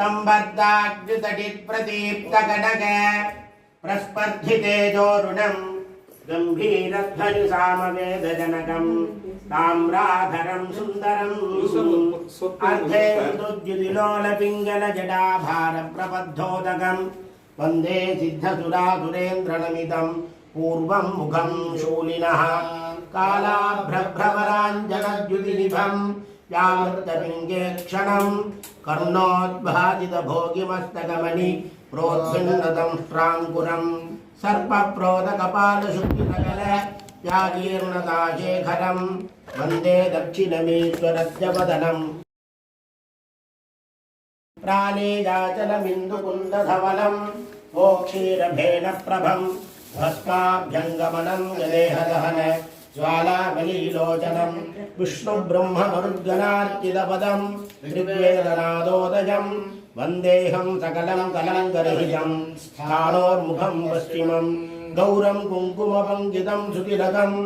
स्तम्भर्दाग्नितटिप्रदीप्तगडग प्रस्पर्धितेजोरुणम् गम्भीरध्वनिसामवेदजनकम् ताम्राधरम् सुन्दरम् वंदे पूर्वम् मुखम् शूलिनः। कालाभ्रभ्रवराञ्जनद्युतिनिभम् यावत्तपिङ्गे क्षणम् कर्णोद्भाजितभोगिमस्तकमणि प्रोद्भिन्नतं श्राङ्कुरम् सर्पप्रोदकपालशुद्धिसकल यागीर्णदाशेखरम् वन्दे दक्षिणमीश्वरस्यवदनम् प्राणेयाचलमिन्दुकुन्दधवलम् मोक्षीरभेन प्रभम् भस्माभ्यङ्गमनम् गदेहदहन ज्वालावलीलोचनम् विष्णुब्रह्ममरुद्गणार्चितपदम् ऋग्वेदनादोदयम्। वन्देऽहम् सकलम् कलङ्करहितम् स्थानोर्मुखम् पश्चिमम्। गौरम् कुङ्कुमपङ्कितम् श्रुतिरगम्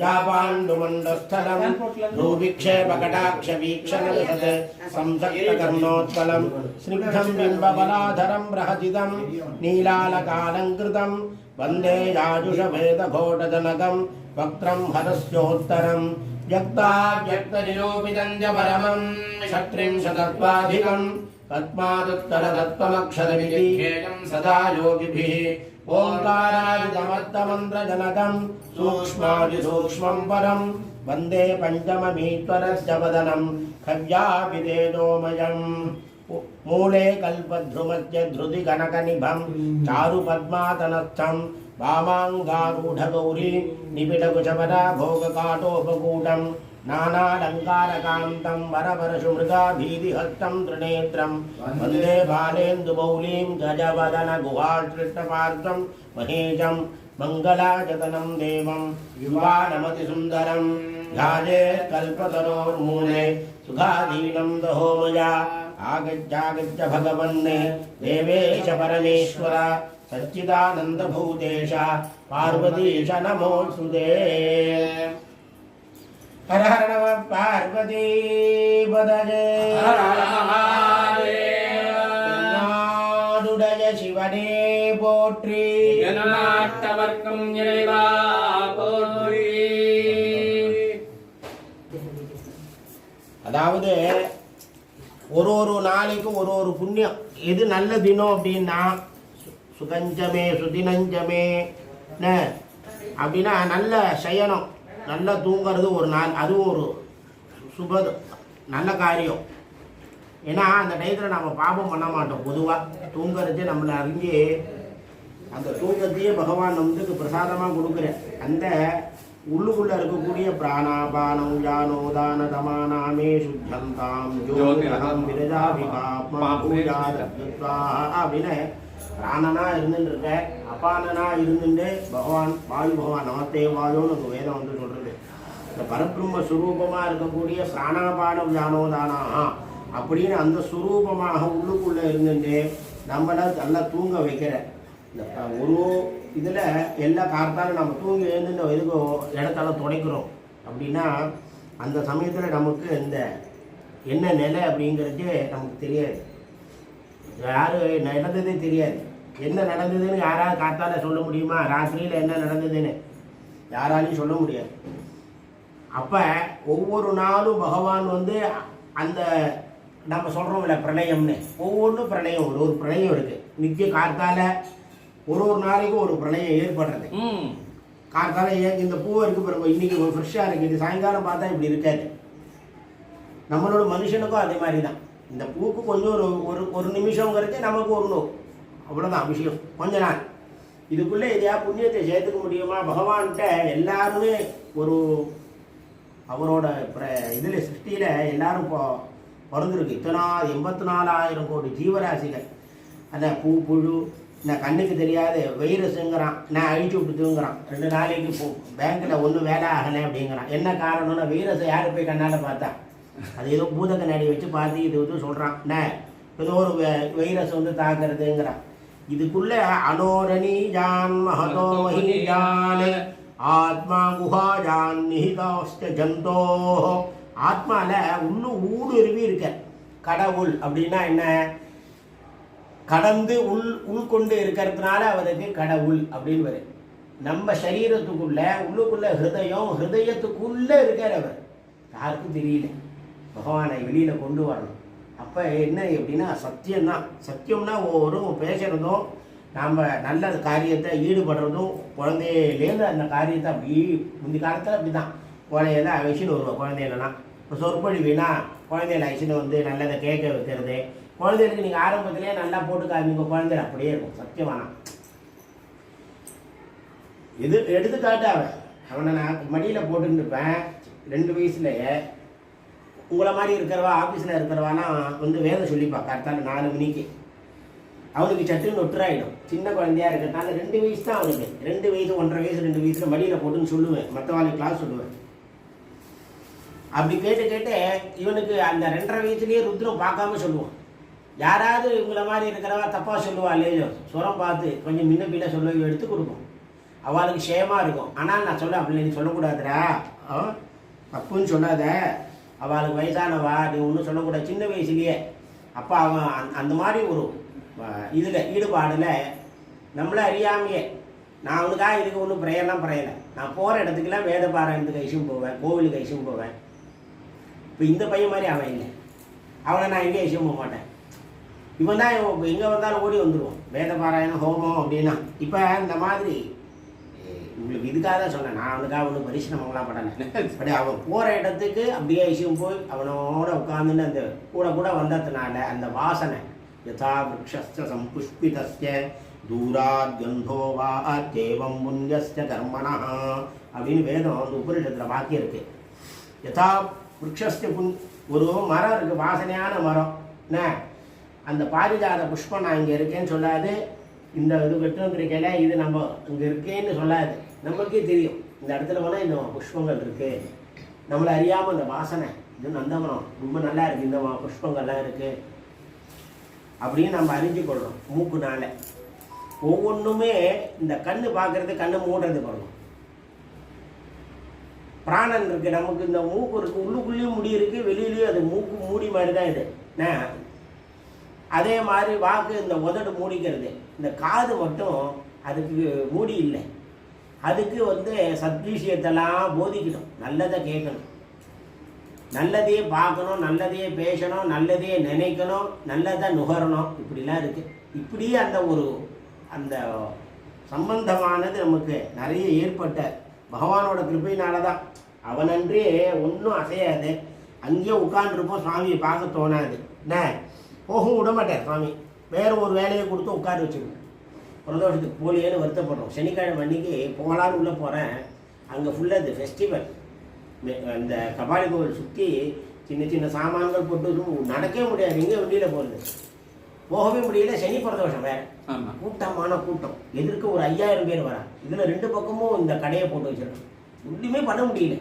जापाण्डुमण्डस्थलम्। भूविक्षेपकटाक्षवीक्षणसत् संसक्तकर्णोत्कलम्। स्निग्धम् बिम्बबलाधरम् प्रहसितम् नीलालकालङ्कृतम्। वंदे याजुषभेदघोटजनकम्। याजुषभेदघोटजनकं वक्त्रं हरस्योत्तरम् व्यक्ताव्यक्तनिरूपितं च परमं षट्त्रिंशतत्वाधिकम् तत्मादुत्तरतत्त्वमक्षरमिति ध्येयं सदा योगिभिः ओङ्कारादितमत्तमन्त्रजनकं మూలే కల్పధ్రుమత్య ధృతి గణక నిభం చారు పద్మాతనస్థం. వామాంగారూఢ గౌరీ నిబిడగుచమరా భోగకాటోపకూటం. నానాలంకారకాంతం వరపరశుమృగాభీతిహస్తం త్రినేత్రం. వందే బాలేందుమౌలీం గజవదన గుహాకృష్ణపార్థం మహేజం మంగళాచతనం దేవం. యువానమతి సుందరం ధ్యాయే కల్పతరోర్మూలే సుఖాధీనం దహోమయా. आगच्छागच्छ भगवन्ने देवेश परमेश्वर सच्चिदानन्दभूतेश पार्वतीश नमोऽस्तु ते ஹர ஹர நம பார்வதி பதஜே நாடுடைய சிவனே போற்றி நாட்டவர்க்கம் இறைவா போற்றி அதாவது ஒரு ஒரு நாளைக்கும் ஒரு ஒரு புண்ணியம். எது நல்ல தினம் அப்படின்னா சு- சுகஞ்சமே சுதினஞ்சமே அப்படின்னா நல்ல சயனம் நல்லா தூங்கிறது ஒரு நாள் அதுவும் ஒரு சுப நல்ல காரியம். ஏன்னா அந்த டயத்தில் நம்ம பாபம் பண்ண மாட்டோம் பொதுவாக தூங்கிறதே நம்மளை அறிஞ்சு அந்த தூக்கத்தையே பகவான் வந்து பிரசாதமாக கொடுக்குறேன் அந்த உள்ளுக்குள்ள இருக்கக்கூடிய பிராணாபானம் ஜானோதான தமானாமே சுத்தந்தாம் ஜோதிரகம் அப்படின்னு பிராணனா இருந்துட்டு இருக்க அபானனா இருந்துட்டு பகவான் வாயு பகவான் நமத்தே வாயோன்னு ஒரு வேதம் வந்து சொல்றது. இந்த பரபிரம்ம சுரூபமாக இருக்கக்கூடிய பிராணாபானம் ஜானோதானா அப்படின்னு அந்த சுரூபமாக உள்ளுக்குள்ள இருந்துட்டு நம்மளை நல்லா தூங்க வைக்கிற. இந்த ஒரு இதில் எல்லா கார்த்தாலும் நம்ம தூங்கி எழுந்து எதுக்கு இடத்தால துடைக்கிறோம். அப்படின்னா அந்த சமயத்தில் நமக்கு இந்த என்ன நிலை அப்படிங்கிறது நமக்கு தெரியாது. யாரு நடந்ததே தெரியாது. என்ன நடந்ததுன்னு யாராவது காத்தால சொல்ல முடியுமா? ராத்திரியில் என்ன நடந்ததுன்னு யாராலையும் சொல்ல முடியாது. அப்போ ஒவ்வொரு நாளும் பகவான் வந்து அந்த நம்ம சொல்கிறோம்ல பிரளயம்னு ஒவ்வொன்றும் பிரளயம் ஒரு ஒரு பிரளயம் இருக்குது நித்திய காத்தால ஒரு ஒரு நாளைக்கும் ஒரு பிரளயம் ஏற்படுறது. ம். காத்தால ஏன் இந்த பூ இருக்கு பாருங்க இன்னைக்கு ஒரு ஃப்ரெஷ்ஷாக இருக்குது இது சாயங்காலம் பார்த்தா இப்படி இருக்காது. நம்மளோட மனுஷனுக்கும் அதே மாதிரி தான் இந்த பூக்கு கொஞ்சம் ஒரு ஒரு ஒரு நிமிஷங்கிறது நமக்கு ஒரு நோ அவ்வளோதான் விஷயம். கொஞ்ச நாள். இதுக்குள்ளே எதையா புண்ணியத்தை சேர்த்துக்க முடியுமா? பகவான்கிட்ட எல்லாருமே ஒரு அவரோட இதில் சிருஷ்டியில் எல்லாரும் பிறந்திருக்கு. இத்தனா எண்பத்தி நாலாயிரம் கோடி ஜீவராசிகள். அந்த பூ புழு இந்த கண்ணுக்கு தெரியாத வைரஸுங்கிறான். நான் அழிச்சு விட்டுதுங்கிறான். ரெண்டு நாளைக்கு போ. பேங்க்கில் ஒன்றும் வேலை ஆகலை அப்படிங்கிறான். என்ன காரணம்னா வைரஸை யார் போய் கண்ணால் பார்த்தா? அது ஏதோ பூத கண்ணாடி வச்சு பார்த்து இது வந்து சொல்கிறான் என்ன? ஏதோ ஒரு வைரஸ் வந்து தாக்குறதுங்கிறான். இதுக்குள்ள அனோரணி ஜான் மகதோ ஜான். ஆத்மா குஹாஜான் நிஹிதாஸ்த ஜந்தோ. ஆத்மாவில் இன்னும் ஊடுருவி இருக்க. கடவுள் அப்படின்னா என்ன? கடந்து உள் உள்கொண்டு இருக்கிறதுனால அவருக்கு கடவுள் அப்படின்னு வரும் நம்ம சரீரத்துக்குள்ள உள்ளுக்குள்ள ஹிருதயம் ஹிருதயத்துக்குள்ள இருக்கார் அவர். யாருக்கும் தெரியல. பகவானை வெளியில கொண்டு வரணும். அப்ப என்ன எப்படின்னா சத்தியம்தான். சத்தியம்னா ஒவ்வொரும் பேசுறதும் நாம் நல்ல காரியத்தை ஈடுபடுறதும் குழந்தையிலேருந்து அந்த காரியத்தை அப்படி முந்தி காலத்தில் அப்படி தான் குழந்தையில அழைச்சின்னு வருவோம் குழந்தையிலலாம். இப்போ சொற்பொழிவினா குழந்தையில அழைச்சின்னு வந்து நல்லதை கேட்க வைக்கிறது குழந்தைகளுக்கு நீங்கள் ஆரம்பத்திலே நல்லா போட்டு காமிங்க. குழந்தைகள் அப்படியே இருக்கும். சத்தியமானா இது எடுத்துக்காட்டு அவன். அவனை நான் மடியில் போட்டுன்னு இருப்பேன் ரெண்டு வயசுலேயே. உங்களை மாதிரி இருக்கிறவா ஆஃபீஸில் இருக்கிறவானா வந்து வேதம் சொல்லிப்பா கரெக்டாக நாலு மணிக்கு. அவனுக்கு சட்டுன்னு ஒட்டுறாயிடும் சின்ன குழந்தையா இருக்கிறதுனால ரெண்டு வயசு தான் அவனுக்கு. ரெண்டு வயசு ஒன்றரை வயசு ரெண்டு வயசில் மடியில் போட்டுன்னு சொல்லுவேன். மற்றவாளுக்கு கிளாஸ் சொல்லுவேன். அப்படி கேட்டு கேட்டு இவனுக்கு அந்த ரெண்டரை வயசுலேயே ருத்ரம் பார்க்காம சொல்லுவான். யாராவது இவங்கள மாதிரி இருக்கிறவா தப்பாக சொல்லுவா இல்லையோ சுரம் பார்த்து கொஞ்சம் முன்ன பின்ன சொல்ல எடுத்து கொடுப்போம். அவளுக்கு ஷேமா இருக்கும். ஆனால் நான் சொல்ல அப்படி நீ சொல்லக்கூடாதுடா. ஆ? தப்புன்னு சொல்லாத. அவளுக்கு வயசானவா நீ ஒன்றும் சொல்லக்கூடாது. சின்ன வயசுலேயே. அப்போ அவன் அந் அந்த மாதிரி ஒரு இதில் ஈடுபாடில் நம்மள அறியாமையே. நான் அவனுக்காக இதுக்கு ஒன்றும் பிரையெல்லாம் பிரயலை நான் போகிற இடத்துக்குலாம் வேத பாராயணத்துக்கு ஐசியும் போவேன் கோவிலுக்கு ஐசியும் போவேன். இப்போ இந்த பையன் மாதிரி அவன் இல்லை. அவனை நான் எங்கேயும் ஐசியம் போக மாட்டேன். இவன் தான் எங்கே வந்தாலும் ஓடி வந்துடுவோம் வேத பாராயணம் ஹோமம் அப்படின்னா. இப்போ இந்த மாதிரி உங்களுக்கு இதுக்காக தான் சொன்னேன். நான் அவனுக்காக ஒன்றும் பரிசிரமங்களாம் படலை பட் அவன் போகிற இடத்துக்கு அப்படியே விஷயம் போய் அவனோட உட்காந்துன்னு அந்த கூட கூட வந்ததுனால அந்த வாசனை யதா விரக்ஷஸ்ய சம்புஷ்பிதஸ்ய தூராத் கந்தோ வா தேவம் முன்யஸ்ய கர்மணா அப்படின்னு வேதம் அந்த உபரிஷத்தில் வாக்கியம் இருக்கு. யதா விரக்ஷஸ்ய புன் ஒரு மரம் இருக்குது வாசனையான மரம். என்ன? அந்த பாரிஜாத புஷ்பம் நான் இங்கே இருக்கேன்னு சொல்லாது. இந்த இது வெட்டுவந்திருக்கையில இது நம்ம இங்கே இருக்கேன்னு சொல்லாது. நமக்கே தெரியும். இந்த இடத்துல போனால் இந்த புஷ்பங்கள் இருக்குது நம்மளை அறியாமல் இந்த வாசனை இது நந்தவனம். ரொம்ப நல்லா இருக்குது இந்த புஷ்பங்கள்லாம் இருக்குது அப்படின்னு நம்ம அறிஞ்சு மூக்குனால. ஒவ்வொன்றுமே இந்த கண்ணு பார்க்கறது கண்ணு மூடுறது பண்ணணும் பிராணன் இருக்குது நமக்கு இந்த மூக்கு இருக்குது உள்ளுக்குள்ளேயும் முடி இருக்குது வெளியிலையும் அது மூக்கு மூடி மாதிரி தான் இது அதே மாதிரி வாக்கு இந்த உதடு மூடிக்கிறது. இந்த காது மட்டும் அதுக்கு மூடி இல்லை. அதுக்கு வந்து சத்விஷயத்தெல்லாம் போதிக்கணும். நல்லதை கேட்கணும். நல்லதையே பார்க்கணும் நல்லதையே பேசணும் நல்லதையே நினைக்கணும் நல்லதை நுகரணும். இப்படிலாம் இருக்குது இப்படியே அந்த ஒரு அந்த சம்பந்தமானது நமக்கு நிறைய ஏற்பட்ட பகவானோட கிருப்பையினால தான் அவனன்றே ஒன்றும் அசையாது. அங்கேயே உட்காந்துருப்போம் சுவாமியை பார்க்க தோணாது. என்ன? போகவும் விட மாட்டார் சுவாமி. வேற ஒரு வேலையை கொடுத்து உட்கார வச்சுருவோம் பிரதோஷத்துக்கு போலியேன்னு வருத்தப்படுறோம். சனிக்கிழமை அன்னைக்கு போகலான்னு உள்ளே போகிறேன் அங்கே ஃபுல்லாக இது ஃபெஸ்டிவல் அந்த கபாலி கோவில் சுற்றி சின்ன சின்ன சாமான்கள் போட்டு நடக்கவே முடியாது. எங்கே வெளியில் போகிறது போகவே முடியல. சனி பிரதோஷம் வேற. கூட்டமான கூட்டம். எதிர்க்க ஒரு ஐயாயிரம் பேர் வரா இதில் ரெண்டு பக்கமும் இந்த கடையை போட்டு வச்சிருக்கோம் ஒன்றுமே பண்ண முடியல.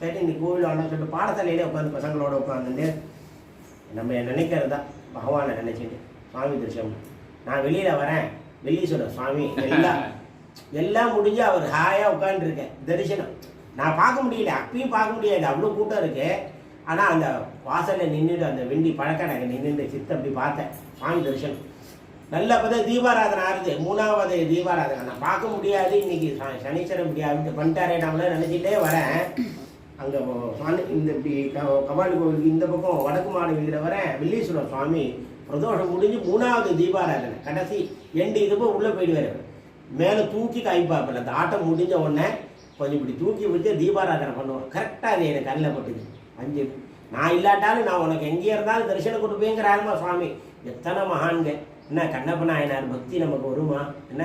சரி இன்னைக்கு கோவில் வரலாம் சொல்லிட்டு பாடத்தலையிலே உட்காந்து பசங்களோட உட்காந்துட்டு நம்ம நினைக்கிறது? பகவானை நினைச்சிட்டு சுவாமி தரிசனம். நான் வெளியில் வரேன். வெளியே சொல்ல சுவாமி எல்லாம் எல்லாம் முடிஞ்சு அவர் ஹாயாக உட்காந்துருக்கேன் தரிசனம். நான் பார்க்க முடியல. அப்பயும் பார்க்க முடியாது அவ்வளோ கூட்டம் இருக்கு. ஆனால் அந்த வாசலில் நின்றுட்டு அந்த வெண்டி பழக்கடை நின்றுட்டு சித்த அப்படி பார்த்தேன். சுவாமி தரிசனம். நல்ல பார்த்தா தீபாராதனை ஆறுது. மூணாவது தீபாராதனை. நான் பார்க்க முடியாது. இன்னைக்கு சனீஸ்வரன் இப்படி அப்படி பண்ணிட்டாரே நம்மள நினச்சிட்டே வரேன். அங்கே சுவாமி இந்த இப்படி க- கபாலி கோவிலுக்கு இந்த பக்கம் வடக்கு மாடு வீதியில் வரேன் வில்லீஸ்வரர் சுவாமி பிரதோஷம் முடிஞ்சு மூணாவது தீபாராதனை கடைசி எண்டு இதுபோ உள்ளே போயிடுவார் மேலே தூக்கி காய்ப்பாப்பில் அந்த ஆட்டம் முடிஞ்ச உடனே கொஞ்சம் இப்படி தூக்கி வச்சு தீபாராதனை பண்ணுவோம் கரெக்டாக அது எனக்கு கண்ணில் பட்டுது. அஞ்சு நான் இல்லாட்டாலும் நான் உனக்கு எங்கே இருந்தாலும் தரிசனம் கொடுப்பேங்கிறாருமா சுவாமி. எத்தனை மகான்கள்? என்ன கண்ணப்ப நாயனார் பக்தி நமக்கு வருமா? என்ன?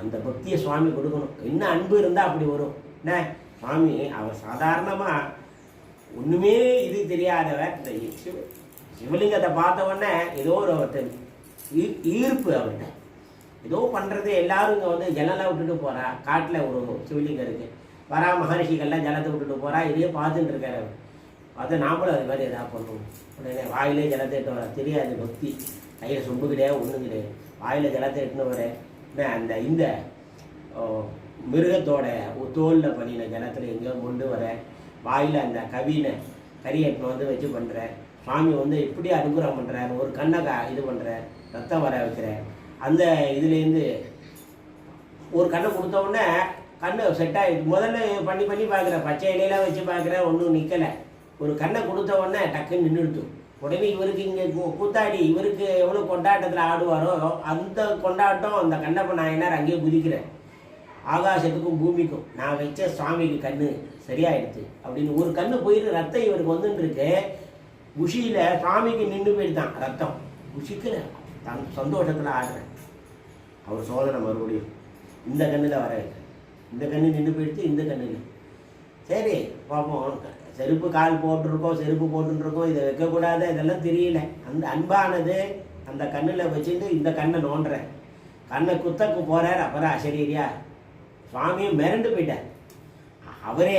அந்த பக்தியை சுவாமி கொடுக்கணும். என்ன அன்பு இருந்தால் அப்படி வரும். என்ன? சுவாமி அவர் சாதாரணமாக ஒன்றுமே இது தெரியாதவர் இந்த சிவ சிவலிங்கத்தை பார்த்த உடனே ஏதோ ஒரு ஒருத்தர் ஈர்ப்பு அவர்கிட்ட ஏதோ பண்ணுறது எல்லாரும் இங்கே வந்து ஜலலாம் விட்டுட்டு போகிறா காட்டில் ஒரு சிவலிங்கம் இருக்குது வரா மகரிஷிகள்லாம் ஜலத்தை விட்டுட்டு போகிறா இதையே பார்த்துட்டு இருக்காரு அவர். பார்த்து நாமளும் அது மாதிரி எதாவது பண்ணுவோம் உடனே வாயிலே ஜலத்தை எட்டு தெரியாது பக்தி. கையில் சொம்பு கிடையாது ஒன்றும் கிடையாது. வாயில் ஜலத்தை எட்டுனவர் அந்த இந்த ஓ, மிருகத்தோட தோலில் பண்ணின ஜலத்தில் எங்கேயோ கொண்டு வர வாயில் அந்த கவினை கறி வந்து வச்சு பண்ணுற சுவாமி வந்து எப்படி அனுகிரகம் பண்ணுறாரு ஒரு கண்ணை இது பண்ணுறார் ரத்தம் வர வைக்கிறேன் அந்த இதுலேருந்து ஒரு கண்ணை கொடுத்தவுடனே கண்ணு செட் ஆகிடுச்சு முதல்ல பண்ணி பண்ணி பார்க்குறேன் பச்சை இலையெல்லாம் வச்சு பார்க்குறேன் ஒன்றும் நிற்கலை ஒரு கண்ணை கொடுத்த உடனே டக்குன்னு நின்றுடுத்தும் உடனே இவருக்கு இங்கே கூத்தாடி இவருக்கு எவ்வளோ கொண்டாட்டத்தில் ஆடுவாரோ அந்த கொண்டாட்டம் அந்த கண்ணப்ப நாயனார் அங்கேயே குதிக்கிறேன் ஆகாசத்துக்கும் பூமிக்கும் நான் வச்ச சுவாமிக்கு கண்ணு சரியாயிடுச்சு. அப்படின்னு ஒரு கண்ணு போயிட்டு ரத்தம் இவருக்கு வந்துருக்கு இருக்கு குஷியில் சுவாமிக்கு நின்று போயிடுதான் ரத்தம். உஷிக்கு தன் சந்தோஷத்தில் ஆடுறேன். அவர் சோதனை மறுபடியும் இந்த கண்ணில் வர இந்த கண்ணு நின்று போயிடுச்சு இந்த கண்ணில் சரி பார்ப்போம். செருப்பு கால் போட்டிருக்கோம் செருப்பு போட்டுருக்கோம் இதை வைக்கக்கூடாது இதெல்லாம் தெரியல. அந்த அன்பானது அந்த கண்ணில் வச்சுட்டு இந்த கண்ணை நோண்டுறேன். கண்ணை குத்தக்கு போகிறார் அப்புறம் அசரீரியா சுவாமியும் மிரண்டு போயிட்டார். அவரே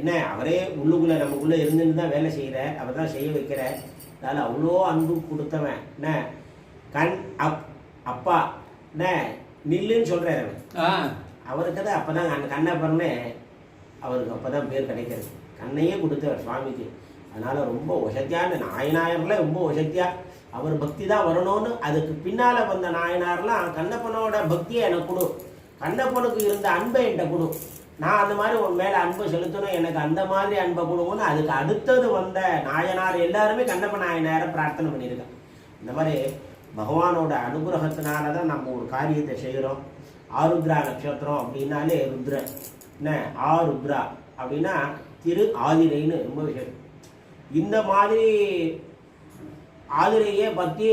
என்ன அவரே உள்ளுக்குள்ளே நமக்குள்ளே இருந்துன்னு தான் வேலை செய்கிறார் அவர் தான் செய்ய வைக்கிறார். அதனால் அவ்வளோ அன்பு கொடுத்தவன் என்ன கண் அப் அப்பா என்ன நில்லுன்னு சொல்கிறார் அவன் அவருக்கு தான் அப்போ தான் அந்த கண்ணப்பர்னு அவருக்கு அப்போ தான் பேர் கிடைக்கிறது. கண்ணையே கொடுத்தவர் சுவாமிக்கு அதனால் ரொம்ப ஒசத்தியான நாயனாயர்லாம் ரொம்ப ஒசத்தியா அவர் பக்தி தான் வரணும்னு அதுக்கு பின்னால் வந்த நாயனார்லாம் கண்ணப்பனோட பக்தியை எனக்கு கொடு. கண்ணப்பனுக்கு இருந்த அன்பை என்கிட்ட கொடு. நான் அந்த மாதிரி உன் மேலே அன்பை செலுத்தணும். எனக்கு அந்த மாதிரி அன்பை கொடுங்கன்னு அதுக்கு அடுத்தது வந்த நாயனார் எல்லாருமே கண்ணப்ப நாயனாரை பிரார்த்தனை பண்ணியிருக்கேன் இந்த மாதிரி பகவானோட அனுகிரகத்தினால தான் நம்ம ஒரு காரியத்தை செய்கிறோம். ஆருத்ரா நட்சத்திரம் அப்படின்னாலே ருத்ரன் என்ன? ஆருத்ரா. அப்படின்னா திரு ஆதிரைன்னு ரொம்ப விஷயம். இந்த மாதிரி ஆதிரையை பற்றி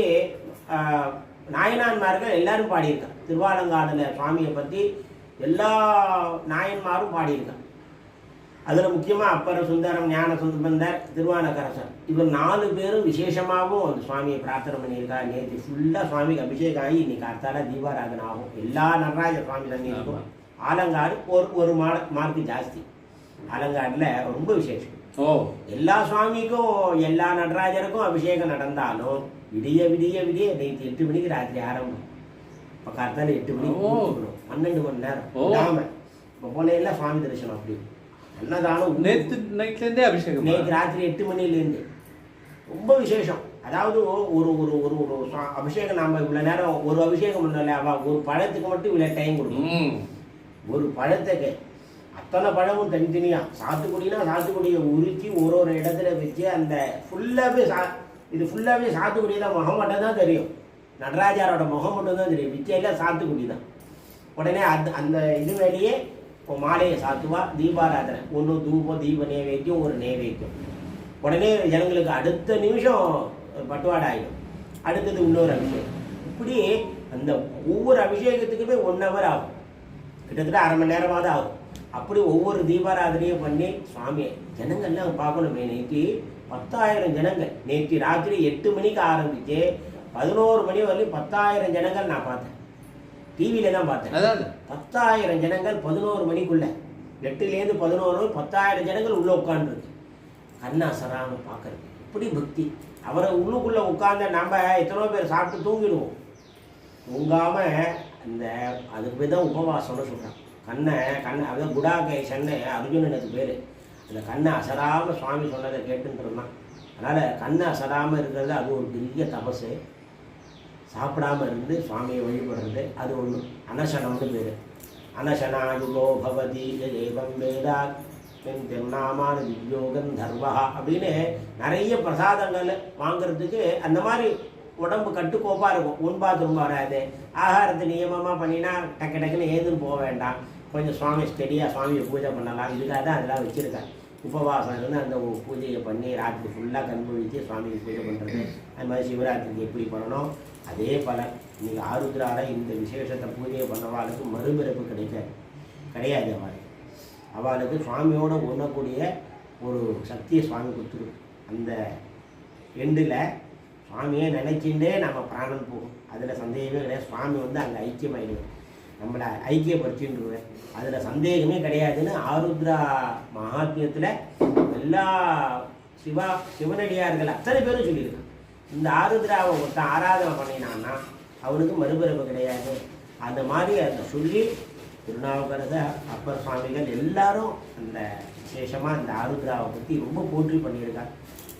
நாயனான்மார்கள் எல்லாரும் பாடியிருக்காங்க. திருவாலங்காடில் சுவாமியை பற்றி எல்லா நாயன்மாரும் பாடியிருக்காங்க. அதில் முக்கியமாக அப்பர சுந்தரம் ஞான சுந்தர் திருவானகரசர் இவர் நாலு பேரும் விசேஷமாகவும் அந்த சுவாமியை பிரார்த்தனை பண்ணியிருக்காரு. நேற்று ஃபுல்லாக சுவாமிக்கு அபிஷேகம் ஆகி இன்னைக்கு அர்த்தால தீபாராதனை ஆகும். எல்லா நடராஜ சுவாமி சன்னிதிக்கும் ஆலங்காடு ஒரு ஒரு மா மார்க்கு ஜாஸ்தி. ஆலங்காடில் ரொம்ப விசேஷம். ஓ. எல்லா சுவாமிக்கும் எல்லா நடராஜருக்கும் அபிஷேகம் நடந்தாலும் விடிய விடிய விடிய நேற்று எட்டு மணிக்கு ராத்திரி ஆரம்பம். இப்போ காத்தால எட்டு மணிக்கு. கூப்பிடணும். பன்னெண்டு மணி நேரம். விடாம இப்போ போனையெல்லாம் சுவாமி தரிசனம் அப்படி. அன்னதானம் ஊ- நேத்து நைட்ல இருந்தே அபிஷேகம் நேற்று ராத்திரி எட்டு மணிலேருந்து. ரொம்ப விசேஷம். அதாவது ஒரு ஒரு ஒரு ஒரு அபிஷேகம் நாம இவ்வளோ நேரம் ஒரு அபிஷேகம் பண்ணல அவ ஒரு பழத்துக்கு மட்டும் இவ்வளோ டைம் கொடுக்கணும். ம். ஒரு பழத்துக்கு. அத்தனை பழமும் தனித்தனியா. சாத்துக்குடினா சாத்துக்குடியை உருக்கி ஒரு ஒரு இடத்துல வச்சு அந்த ஃபுல்லாகவே சா இது ஃபுல்லாகவே சாத்துக்குடி தான் முகம் மட்டும் தான் தெரியும். நடராஜாரோட முகம் மட்டும் தான் தெரியும் மிச்சையில் சாத்துக்குடி தான் உடனே அந்த அந்த இது வேலையே இப்போ மாலையை சாத்துவா தீபாராதனை. ஒன்று தூபம் தீப நைவேத்தியம் ஒரு நைவேத்தியம். உடனே ஜனங்களுக்கு அடுத்த நிமிஷம் பட்டுவாடை ஆகிடும் அடுத்தது இன்னொரு அபிஷேகம். இப்படி அந்த ஒவ்வொரு அபிஷேகத்துக்குமே ஒன் ஹவர் ஆகும். கிட்டத்தட்ட அரை மணி நேரமாவது ஆகும். அப்படி ஒவ்வொரு தீபாராதனையும் பண்ணி சுவாமியை ஜனங்கள்லாம் பார்க்கணுமே. நேற்று பத்தாயிரம் ஜனங்கள். நேற்று ராத்திரி எட்டு மணிக்கு ஆரம்பித்து பதினோரு மணி வரையும் பத்தாயிரம் ஜனங்கள் நான் பார்த்தேன். டிவியில தான் பார்த்தேன். அதாவது பத்தாயிரம் ஜனங்கள் பதினோரு மணிக்குள்ள. எட்டுலேருந்து பதினோரு பத்தாயிரம் ஜனங்கள் உள்ள உட்காந்துருக்கு கண்ணா சராம பார்க்கறது. இப்படி பக்தி. அவரை உள்ளுக்குள்ள உட்கார்ந்த நம்ம எத்தனையோ பேர் சாப்பிட்டு தூங்கிடுவோம். தூங்காம அந்த அதுக்கு பேர் தான் உபவாசம்னு சொல்கிறான் கண்ணை கண்ணை அதாவது குடாகேஷன்னு அர்ஜுனனுக்கு பேர். அந்த கண்ணை அசராம சுவாமி சொன்னதை கேட்டுட்டு இருந்தான். அதனால் கண்ணை அசராமல் இருக்கிறது அது ஒரு பெரிய தபசு. சாப்பிடாம இருந்து சுவாமியை வழிபடுறது அது ஒன்று அனசனம்னு பேர். அனசனாயுகோ பவதி ஏவம் வேதா. என் திருநாமான திவ்யோகன் தர்வா. அப்படின்னு நிறைய பிரசாதங்கள் வாங்குறதுக்கு அந்த மாதிரி உடம்பு கட்டுக்கோப்பாக இருக்கும். உண்பா திரும்ப வராது. ஆகாரத்தை நியமமாக பண்ணினா டக்கு டக்குன்னு ஏதுன்னு போக வேண்டாம். கொஞ்சம் சுவாமி ஸ்டெடியாக சுவாமியை பூஜை பண்ணலாம். இதுக்காக தான் அதெல்லாம் வச்சுருக்கேன். உபவாசம் இருந்து அந்த பூஜையை பண்ணி ராத்திரி ஃபுல்லாக கண் முழிச்சு சுவாமிக்கு பூஜை பண்ணுறது அது மாதிரி சிவராத்திரிக்கு எப்படி பண்ணணும்? அதே பலன். நீங்கள் ஆருத்ரால இந்த விசேஷத்தை பூஜையை பண்ணவாளுக்கு மறுபிறப்பு கிடைக்காது கிடையாது அவளுக்கு. அவளுக்கு சுவாமியோட உண்ணக்கூடிய ஒரு சக்தியை சுவாமி கொடுத்துரும். அந்த எண்டில் சுவாமியை நினைச்சுட்டே நம்ம பிராணம் போகும். அதில் சந்தேகமே கிடையாது. சுவாமி வந்து அங்கே ஐக்கியமாயிடுவேன் நம்மளை ஐக்கியப்படுத்தின்றுவேன் அதில் சந்தேகமே கிடையாதுன்னு ஆருத்ரா மகாத்மியத்தில் எல்லா சிவா சிவனடியார்கள் அத்தனை பேரும் சொல்லியிருக்காங்க. இந்த ஆருத்ராவை ஒருத்தன் ஆராதனை பண்ணினான்னா அவனுக்கு மறுபிறப்பு கிடையாது. அந்த மாதிரி அதை சொல்லி திருநாவுக்கரச அப்பர் சுவாமிகள் எல்லாரும் அந்த விசேஷமாக இந்த ஆருத்ராவை பற்றி ரொம்ப போற்றி பண்ணியிருக்காங்க.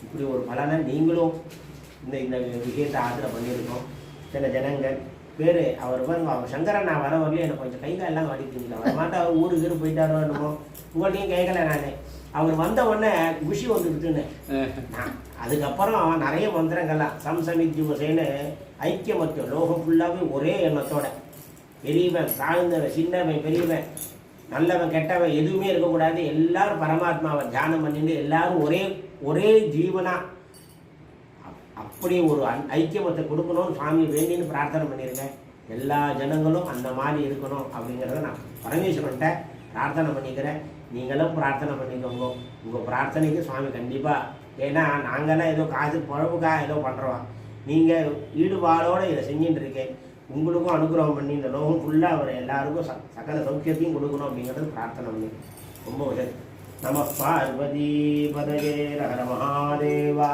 இப்படி ஒரு பலனை நீங்களும் இந்த இந்த விஷயத்தை ஆதரவு பண்ணியிருக்கோம். சில ஜனங்கள் பேர் அவர் பாருங்க அவர் சங்கரன் நான் வர வரல எனக்கு கொஞ்சம் கை எல்லாம் வடிக்கிறீங்களா வரமாட்டா அவர் ஊருக்கு கீரு போயிட்டாரோ என்னமோ. உங்கள்கிட்டையும் கேட்கல நான். அவர் வந்த உடனே குஷி வந்துடுதுன்னு நான் அதுக்கப்புறம் நிறைய மந்திரங்கள்லாம் சம்சமித் ஜுவசேன்னு ஐக்கியமத்தியம் லோகம் ஃபுல்லாகவே ஒரே எண்ணத்தோட. பெரியவன் தாழ்ந்தவன் சின்னவன் பெரியவன் நல்லவன் கெட்டவன் எதுவுமே இருக்கக்கூடாது. எல்லாரும் பரமாத்மாவை தியானம் பண்ணிட்டு எல்லாரும் ஒரே ஒரே ஜீவனா. அப்- அப்படி ஒரு ஐக்கியமத்தை கொடுக்கணும்னு சுவாமி வேண்டின்னு பிரார்த்தனை பண்ணியிருக்கேன். எல்லா ஜனங்களும் அந்த மாதிரி இருக்கணும் அப்படிங்கிறத நான் பரமேஸ்வரன்ட்ட பிரார்த்தனை பண்ணிக்கிறேன். நீங்களும் பிரார்த்தனை பண்ணிக்கோங்க. உங்கள் பிரார்த்தனைக்கு சுவாமி கண்டிப்பாக ஏன்னா நாங்களாம் ஏதோ காசு பொழப்புக்காக ஏதோ பண்ணுறோம் நீங்கள் ஈடுபாடோடு இதை செஞ்சுட்டு இருக்கேன். உங்களுக்கும் அனுகிரகம் பண்ணி இந்த லோகம் ஃபுல்லாக அவர் எல்லாருக்கும் ச சகல சௌக்கியத்தையும் கொடுக்கணும் அப்படிங்கிறது பிரார்த்தனை பண்ணி. ரொம்ப உதவி. நம பார்வதி பதவே ரகர மகாதேவா.